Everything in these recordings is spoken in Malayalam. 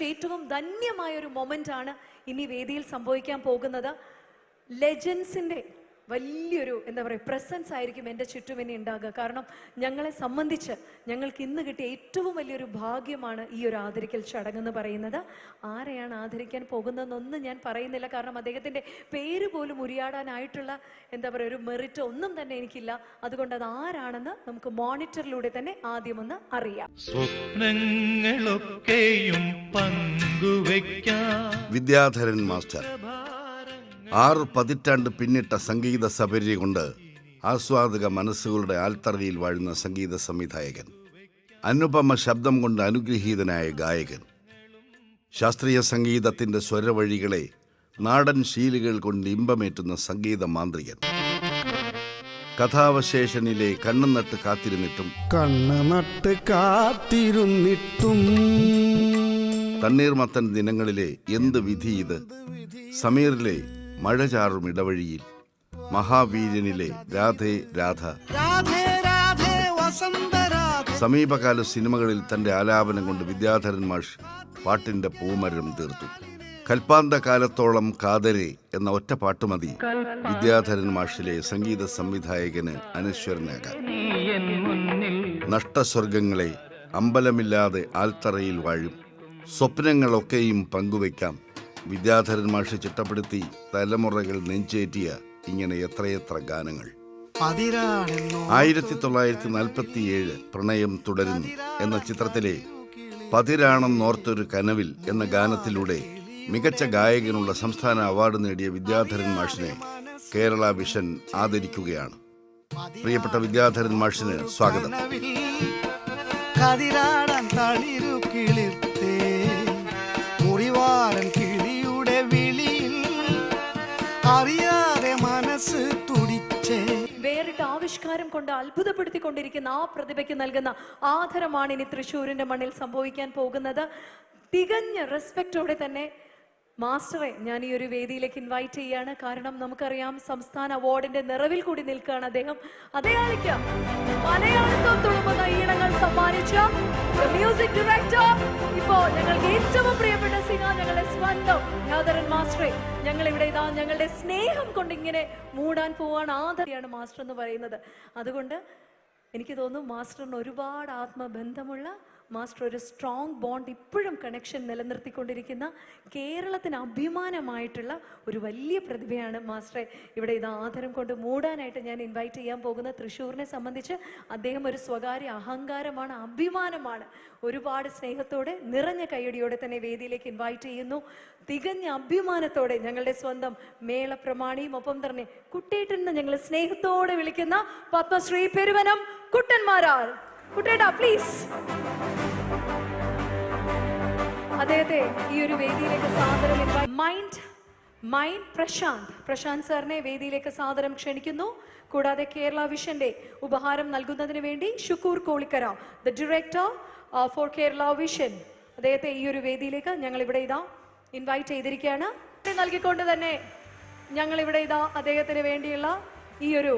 ഏറ്റവും ധന്യമായ ഒരു മൊമെന്റ് ആണ് ഇനി വേദിയിൽ സംഭവിക്കാൻ പോകുന്നത്. ലെജൻസിന്റെ വലിയൊരു എന്താ പറയുക പ്രസൻസ് ആയിരിക്കും എന്റെ ചുറ്റും ഇനി ഉണ്ടാകുക. കാരണം ഞങ്ങളെ സംബന്ധിച്ച് ഞങ്ങൾക്ക് ഇന്ന് കിട്ടിയ ഏറ്റവും വലിയൊരു ഭാഗ്യമാണ് ഈ ഒരു ആദരിക്കൽ ചടങ്ങെന്ന് പറയുന്നത്. ആരെയാണ് ആദരിക്കാൻ പോകുന്നതെന്നൊന്നും ഞാൻ പറയുന്നില്ല. കാരണം അദ്ദേഹത്തിന്റെ പേര് പോലും ഉരിയാടാനായിട്ടുള്ള എന്താ പറയുക ഒരു മെറിറ്റ് ഒന്നും തന്നെ എനിക്കില്ല. അതുകൊണ്ട് അത് ആരാണെന്ന് നമുക്ക് മോണിറ്ററിലൂടെ തന്നെ ആദ്യമൊന്ന് അറിയാം. സ്വപ്നങ്ങളൊക്കെയും പങ്കുവയ്ക്കാം. വിദ്യാധരൻ മാസ്റ്റർ ആറ് പതിറ്റാണ്ട് പിന്നിട്ട സംഗീത സപര്യ കൊണ്ട് ആസ്വാദക മനസ്സുകളുടെ ആൽത്തറയിൽ വാഴുന്ന സംഗീത സംവിധായകൻ അനുപമ ശബ്ദം കൊണ്ട് അനുഗ്രഹീതനായ ഗായകൻ. ശാസ്ത്രീയ സംഗീതത്തിന്റെ സ്വരവഴികളെ നാടൻ ശീലുകൾ കൊണ്ട് ഇമ്പമേറ്റുന്ന സംഗീത മാന്ത്രികൻ. കഥാവശേഷനിലെ കണ്ണു നട്ട് കാത്തിരുന്നിട്ടും കണ്ണു നട്ട് കാത്തിരുന്നിട്ടും തണ്ണീർമത്തൻ ദിനങ്ങളിലെ എന്ത് വിധി ഇത്? സമീറിലെ മഴ ചാറും ഇടവഴിയിൽ. മഹാവീര്യനിലെ രാധേ രാധ. സമീപകാല സിനിമകളിൽ തന്റെ ആലാപനം കൊണ്ട് വിദ്യാധരൻ മാഷ് പാട്ടിന്റെ പൂമരം തീർത്തു. കൽപ്പാന്ത കാലത്തോളം കാതരെ എന്ന ഒറ്റ പാട്ട് മതി. വിദ്യാധരൻ മാഷിലെ സംഗീത സംവിധായകന് അനശ്വരനാകാൻ. നഷ്ടസ്വർഗങ്ങളെ അമ്പലമില്ലാതെ ആൽത്തറയിൽ വാഴും. സ്വപ്നങ്ങളൊക്കെയും പങ്കുവയ്ക്കാം. വിദ്യാധരൻ മാഷ് ചിട്ടപ്പെടുത്തി തലമുറകൾ നെഞ്ചേറ്റിയ ഇങ്ങനെ എത്രയെത്ര ഗാനങ്ങൾ. ആയിരത്തി തൊള്ളായിരത്തി നാൽപ്പത്തി ഏഴ് പ്രണയം തുടരുന്നു എന്ന ചിത്രത്തിലെ പതിരാണെന്നോർത്തൊരു കനവിൽ എന്ന ഗാനത്തിലൂടെ മികച്ച ഗായകനുള്ള സംസ്ഥാന അവാർഡ് നേടിയ വിദ്യാധരൻ മാഷിനെ കേരള വിഷൻ ആദരിക്കുകയാണ്. പ്രിയപ്പെട്ട വിദ്യാധരൻ മാഷിന് സ്വാഗതം. കതിരാടാൻ തളിരു അറിയാതെ മനസ്സ് തുടിച്ചേ. വേറിട്ട ആവിഷ്കാരം കൊണ്ട് അത്ഭുതപ്പെടുത്തിക്കൊണ്ടിരിക്കുന്ന ആ പ്രതിഭയ്ക്ക് നൽകുന്ന ആദരമാണ് ഇനി തൃശ്ശൂരിന്റെ മണ്ണിൽ സംഭവിക്കാൻ പോകുന്നത്. തികഞ്ഞ റെസ്പെക്റ്റോടെ തന്നെ മാസ്റ്ററെ ഞാൻ ഈ ഒരു വേദിയിലേക്ക് ഇൻവൈറ്റ് ചെയ്യാണ്. കാരണം നമുക്കറിയാം സംസ്ഥാന അവാർഡിന്റെ നിറവിൽ കൂടി നിൽക്കുകയാണ് അദ്ദേഹം. അതേ ആളിക്കാം. മലയാളത്വം തുളുമ്പുന്ന ഈണങ്ങൾ സമ്മാനിച്ച മ്യൂസിക് ഡയറക്ടർ ഇപ്പോ ഞങ്ങൾക്ക് ഏറ്റവും പ്രിയപ്പെട്ട സിംഗ ഞങ്ങളുടെ സ്വന്തം യാദരൻ മാസ്റ്ററെ. ഞങ്ങൾ ഇവിടെ ഇതാ ഞങ്ങളുടെ സ്നേഹം കൊണ്ട് ഇങ്ങനെ മൂടാൻ പോവാൻ ആദരിയാണ് മാസ്റ്റർ എന്ന് പറയുന്നത്. അതുകൊണ്ട് എനിക്ക് തോന്നുന്നു മാസ്റ്ററിന് ഒരുപാട് ആത്മബന്ധമുള്ള മാസ്റ്റർ ഒരു സ്ട്രോങ് ബോണ്ട് ഇപ്പോഴും കണക്ഷൻ നിലനിർത്തിക്കൊണ്ടിരിക്കുന്ന കേരളത്തിന് അഭിമാനമായിട്ടുള്ള ഒരു വലിയ പ്രതിഭയാണ് മാസ്റ്ററെ. ഇവിടെ ഇത് ആദരം കൊണ്ട് മൂടാനായിട്ട് ഞാൻ ഇൻവൈറ്റ് ചെയ്യാൻ പോകുന്ന തൃശ്ശൂരിനെ സംബന്ധിച്ച് അദ്ദേഹം ഒരു സ്വകാര്യ അഹങ്കാരമാണ് അഭിമാനമാണ്. ഒരുപാട് സ്നേഹത്തോടെ നിറഞ്ഞ കൈയടിയോടെ തന്നെ വേദിയിലേക്ക് ഇൻവൈറ്റ് ചെയ്യുന്നു. തികഞ്ഞ അഭിമാനത്തോടെ ഞങ്ങളുടെ സ്വന്തം മേളപ്രമാണിയും ഒപ്പം തന്നെ കുട്ടേട്ടെന്ന് ഞങ്ങൾ സ്നേഹത്തോടെ വിളിക്കുന്ന പത്മശ്രീ പെരുവനം കുട്ടന്മാരാൾ കുട്ടേട്ടാ പ്ലീസ് അദ്ദേഹത്തെ ഈ ഒരു വേദിയിലേക്ക് സാദരം മൈൻഡ് മൈൻഡ് പ്രശാന്ത്. പ്രശാന്ത് സാറിനെ വേദിയിലേക്ക് സാദരം ക്ഷണിക്കുന്നു. കൂടാതെ കേരള വിഷന്റെ ഉപഹാരം നൽകുന്നതിന് വേണ്ടി Shukkur Kolikkara the director for Kerala vision അദ്ദേഹത്തെ ഈ ഒരു വേദിയിലേക്ക് ഞങ്ങൾ ഇവിടെ ഇതാ ഇൻവൈറ്റ് ചെയ്തിരിക്കുകയാണ്. നൽകിക്കൊണ്ട് തന്നെ ഞങ്ങൾ ഇവിടെ ഇതാ അദ്ദേഹത്തിന് വേണ്ടിയുള്ള ഈ ഒരു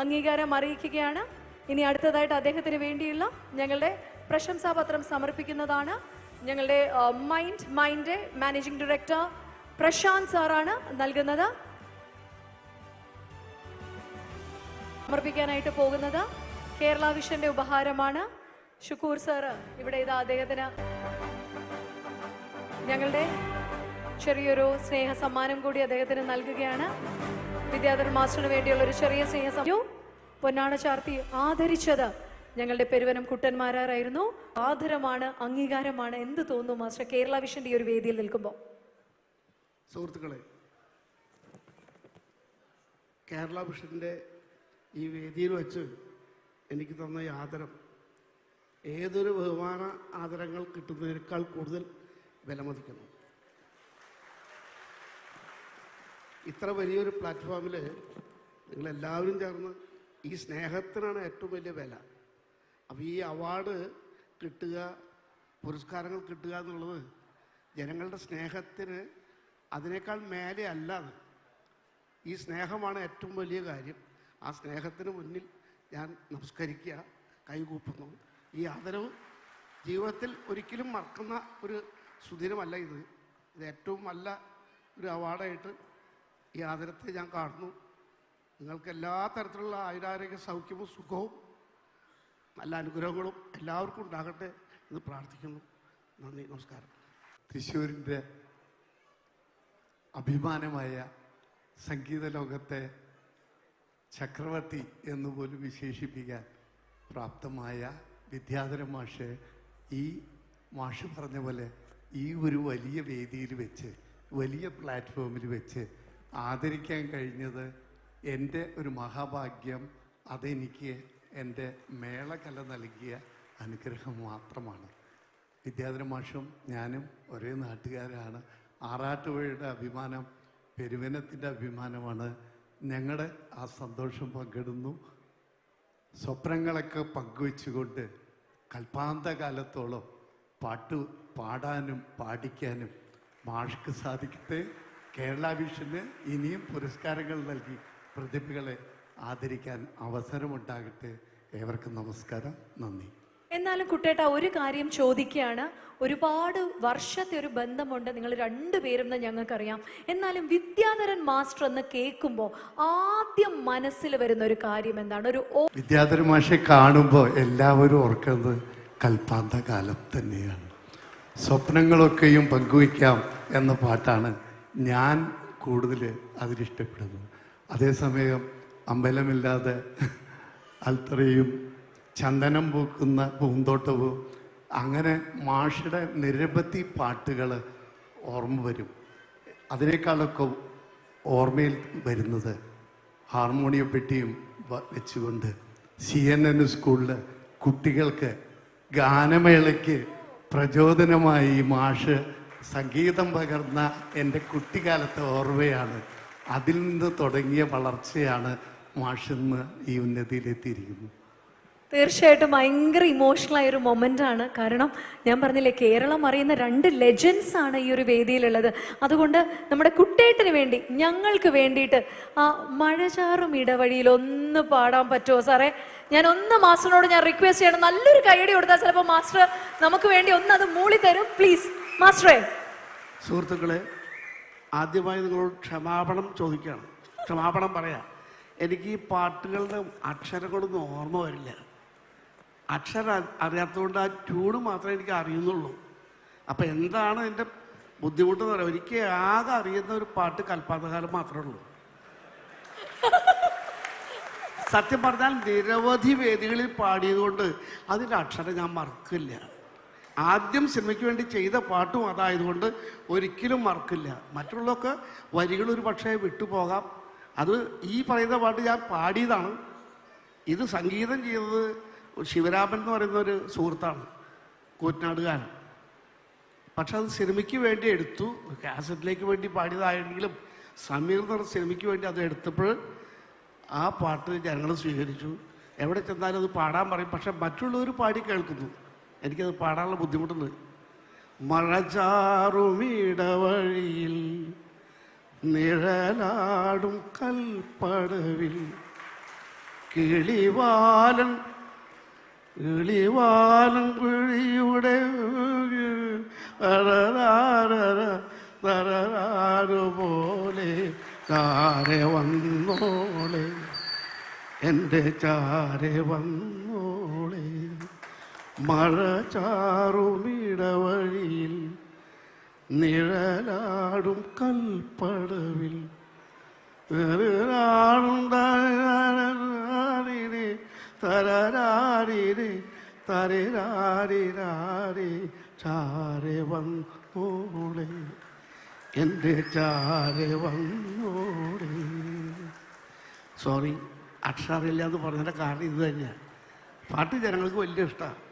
അംഗീകാരം അറിയിക്കുകയാണ്. ഇനി അടുത്തതായിട്ട് അദ്ദേഹത്തിന് വേണ്ടിയുള്ള ഞങ്ങളുടെ പ്രശംസാപത്രം സമർപ്പിക്കുന്നതാണ്. ഞങ്ങളുടെ mind mind managing director Prashanth സാറാണ് നൽകുന്നത്. സമർപ്പിക്കാനായിട്ട് പോകുന്നത് കേരള വിഷന്റെ ഉപഹാരമാണ്. ഷുക്കൂർ സാറ് ഇവിടെ ഇതാ അദ്ദേഹത്തിന് ഞങ്ങളുടെ ചെറിയൊരു സ്നേഹ സമ്മാനം കൂടി അദ്ദേഹത്തിന് നൽകുകയാണ്. വിദ്യാധരൻ മാസ്റ്ററിന് വേണ്ടിയുള്ള ഒരു ചെറിയ സ്നേഹ സമ്മാനം പൊന്നാണ ചാർത്തി ആദരിച്ചത്. ഞങ്ങളുടെ പെരുവനം കുട്ടന്മാരായിരുന്നു ആദരമാണ് അംഗീകാരമാണ് എന്ത് തോന്നുന്നു മാസ്റ്റർ കേരള വിഷന്റെ ഈ ഒരു വേദിയിൽ നിൽക്കുമ്പോൾ? സുഹൃത്തുക്കളെ കേരള വിഷന്റെ ഈ വേദിയിൽ വെച്ച് എനിക്ക് തന്ന ഈ ആദരം ഏതൊരു ബഹുമാന ആദരങ്ങൾ കിട്ടുന്നതിനേക്കാൾ കൂടുതൽ വിലമതിക്കുന്നു. ഇത്ര വലിയൊരു പ്ലാറ്റ്ഫോമിൽ നിങ്ങളെല്ലാവരും ചേർന്ന് ഈ സ്നേഹത്തിനാണ് ഏറ്റവും വലിയ വില. അപ്പോൾ ഈ അവാർഡ് കിട്ടുക പുരസ്കാരങ്ങൾ കിട്ടുക എന്നുള്ളത് ജനങ്ങളുടെ സ്നേഹത്തിന് അതിനേക്കാൾ മേലെ അല്ല ഈ സ്നേഹമാണ് ഏറ്റവും വലിയ കാര്യം. ആ സ്നേഹത്തിന് മുന്നിൽ ഞാൻ നമസ്കരിക്കുക കൈകൂപ്പുന്നു. ഈ ആദരവ് ജീവിതത്തിൽ ഒരിക്കലും മറക്കുന്ന ഒരു സുദിനമല്ല ഇത്. ഇത് ഏറ്റവും നല്ല ഒരു അവാർഡായിട്ട് ഈ ആദരത്തെ ഞാൻ കാണുന്നു. നിങ്ങൾക്ക് എല്ലാ തരത്തിലുള്ള ആയുരാരോഗ്യ സൗഖ്യവും സുഖവും നല്ല അനുഗ്രഹങ്ങളും എല്ലാവർക്കും ഉണ്ടാകട്ടെ എന്ന് പ്രാർത്ഥിക്കുന്നു. നന്ദി നമസ്കാരം. തൃശ്ശൂരിന്റെ അഭിമാനമായ സംഗീത ലോകത്തെ ചക്രവർത്തി എന്ന് പോലും വിശേഷിപ്പിക്കാൻ പ്രാപ്തമായ വിദ്യാധര മാഷ് ഈ മാഷ് പറഞ്ഞ പോലെ ഈ ഒരു വലിയ വേദിയിൽ വെച്ച് വലിയ പ്ലാറ്റ്ഫോമിൽ വെച്ച് ആദരിക്കാൻ കഴിഞ്ഞത് എന്റെ ഒരു മഹാഭാഗ്യം അതെനിക്ക് എന്റെ മേളകല നൽകിയ അനുഗ്രഹം മാത്രമാണ്. വിദ്യാധര മാഷും ഞാനും ഒരേ നാട്ടുകാരാണ്. ആറാട്ടുപുഴയുടെ അഭിമാനം പെരുവനത്തിന്റെ അഭിമാനമാണ്. ഞങ്ങളുടെ ആ സന്തോഷം പങ്കിടുന്നു. സ്വപ്നങ്ങളൊക്കെ പങ്കുവെച്ചുകൊണ്ട് കൽപ്പാന്തകാലത്തോളം പാട്ട് പാടാനും പാടിക്കാനും മാഷ്ക്ക് സാധിക്കട്ടെ. കേരള വിഷന് ഇനിയും പുരസ്കാരങ്ങൾ നൽകി. പ്രതിഭകളെ ആദരിക്കാൻ അവസരമുണ്ടാകട്ടെ ഏവർക്കും നമസ്കാരം. നന്ദി. എന്നാലും കുട്ടേട്ട ഒരു കാര്യം ചോദിക്കുകയാണ്. ഒരുപാട് വർഷത്തെ ഒരു ബന്ധമുണ്ട് നിങ്ങൾ രണ്ടുപേരും എന്ന് ഞങ്ങൾക്കറിയാം. എന്നാലും വിദ്യാധരൻ മാസ്റ്റർ എന്ന് കേൾക്കുമ്പോൾ ആദ്യം മനസ്സിൽ വരുന്ന ഒരു കാര്യം എന്താണ്? ഒരു വിദ്യാധരൻ വിദ്യാധര മാഷെ കാണുമ്പോൾ എല്ലാവരും ഓർക്കുന്നത് കൽപ്പാന്ത കാലം തന്നെയാണ്. സ്വപ്നങ്ങളൊക്കെയും പങ്കുവയ്ക്കാം എന്ന പാട്ടാണ് ഞാൻ കൂടുതൽ അതിലിഷ്ടപ്പെടുന്നത് അതേസമയം അമ്പലമില്ലാതെ അൽത്തറയും ചന്ദനം പൂക്കുന്ന പൂന്തോട്ടവും അങ്ങനെ മാഷയുടെ നിരവധി പാട്ടുകൾ ഓർമ്മ വരും. അതിനേക്കാളൊക്കെ ഓർമ്മയിൽ വരുന്നത് ഹാർമോണിയ പെട്ടിയും വെച്ചുകൊണ്ട് സി എൻ എൻ സ്കൂളിൽ കുട്ടികൾക്ക് ഗാനമേളയ്ക്ക് പ്രചോദനമായി മാഷ് സംഗീതം പകർന്ന എന്റെ കുട്ടിക്കാലത്തെ ഓർമ്മയാണ്. അതിൽ നിന്ന് തുടങ്ങിയ വളർച്ചയാണ് മാഷെന്ന് ഈ ഉന്നതിയിലെത്തിയിരിക്കുന്നത്. തീർച്ചയായിട്ടും ഭയങ്കര ഇമോഷണൽ ആയ ഒരു മൊമെന്റ് ആണ്. കാരണം ഞാൻ പറഞ്ഞില്ലേ കേരളം അറിയുന്ന രണ്ട് ലെജൻസ് ആണ് ഈ ഒരു വേദിയിലുള്ളത്. അതുകൊണ്ട് നമ്മുടെ കുട്ടേട്ടിന് വേണ്ടി ഞങ്ങൾക്ക് വേണ്ടിയിട്ട് ആ മഴചാറും ഇടവഴിയിൽ ഒന്ന് പാടാൻ പറ്റുമോ സാറേ? ഞാൻ ഒന്ന് മാസ്റ്ററിനോട് ഞാൻ റിക്വസ്റ്റ് ചെയ്യണം. നല്ലൊരു കൈയടി കൊടുത്താൽ ചിലപ്പോൾ മാസ്റ്റർ നമുക്ക് വേണ്ടി ഒന്ന് അത് മൂളി തരും പ്ലീസ് മാസ്റ്ററേ. സുഹൃത്തുക്കളെ ആദ്യമായി നിങ്ങളോട് ക്ഷമാപണം ചോദിക്കുകയാണ്. ക്ഷമാപണം പറയാം. എനിക്ക് ഈ പാട്ടുകളുടെ അക്ഷരങ്ങളൊന്നും ഓർമ്മ വരില്ല. അക്ഷരം അറിയാത്തതുകൊണ്ട് ആ ട്യൂണ് മാത്രമേ എനിക്ക് അറിയുന്നുള്ളൂ. അപ്പം എന്താണ് എന്റെ ബുദ്ധിമുട്ടെന്ന് പറയാം. എനിക്ക് ആകെ അറിയുന്ന ഒരു പാട്ട് കൽപ്പാന്തകാലം മാത്രമേ ഉള്ളൂ. സത്യം പറഞ്ഞാൽ നിരവധി വേദികളിൽ പാടിയതുകൊണ്ട് അതിന്റെ അക്ഷരം ഞാൻ മറക്കില്ല. ആദ്യം സിനിമയ്ക്ക് വേണ്ടി ചെയ്ത പാട്ടും അതായതുകൊണ്ട് ഒരിക്കലും മറക്കില്ല. മറ്റുള്ളതൊക്കെ വരികൾ ഒരു പക്ഷേ വിട്ടുപോകാം. അത് ഈ പറയുന്ന പാട്ട് ഞാൻ പാടിയതാണ്. ഇത് സംഗീതം ചെയ്തത് ശിവരാമൻ എന്ന് പറയുന്ന ഒരു സുഹൃത്താണ് കൂറ്റനാടുകാരൻ. പക്ഷെ അത് സിനിമയ്ക്ക് വേണ്ടി എടുത്തു. കാസറ്റിലേക്ക് വേണ്ടി പാടിയതായെങ്കിലും സമീർ എന്ന് പറഞ്ഞ സിനിമയ്ക്ക് വേണ്ടി അത് എടുത്തപ്പോൾ ആ പാട്ട് ജനങ്ങൾ സ്വീകരിച്ചു. എവിടെ ചെന്നാലും അത് പാടാൻ പറയും. പക്ഷെ മറ്റുള്ളവർ പാടി കേൾക്കുന്നു. എനിക്കത് പാടാനുള്ള ബുദ്ധിമുട്ടുണ്ട്. മഴ ചാറുമിടവഴിയിൽ നിഴലാടും കൽപ്പടവിൽ. കിളിവാലൻ കിളിവാലൻ കുഴിയുടെ പോലെ ചാരെ വന്നോളെ. എന്റെ ചാരെ വന്നോളെ. മഴ ചാറുമിടവഴിയിൽ നിഴലാടും കൽപ്പടവിൽ തരരാരിരെ, തരരാരിരെ, തരരാരിരാരി, ചാരെ വന്നോളെ എന്റെ ചാരെ വന്നോളെ സോറി അക്ഷരമില്ല എന്ന് പറഞ്ഞതിന്റെ കാരണം ഇത് തന്നെയാണ് പാട്ട് ജനങ്ങൾക്ക് വലിയ ഇഷ്ടമാണ്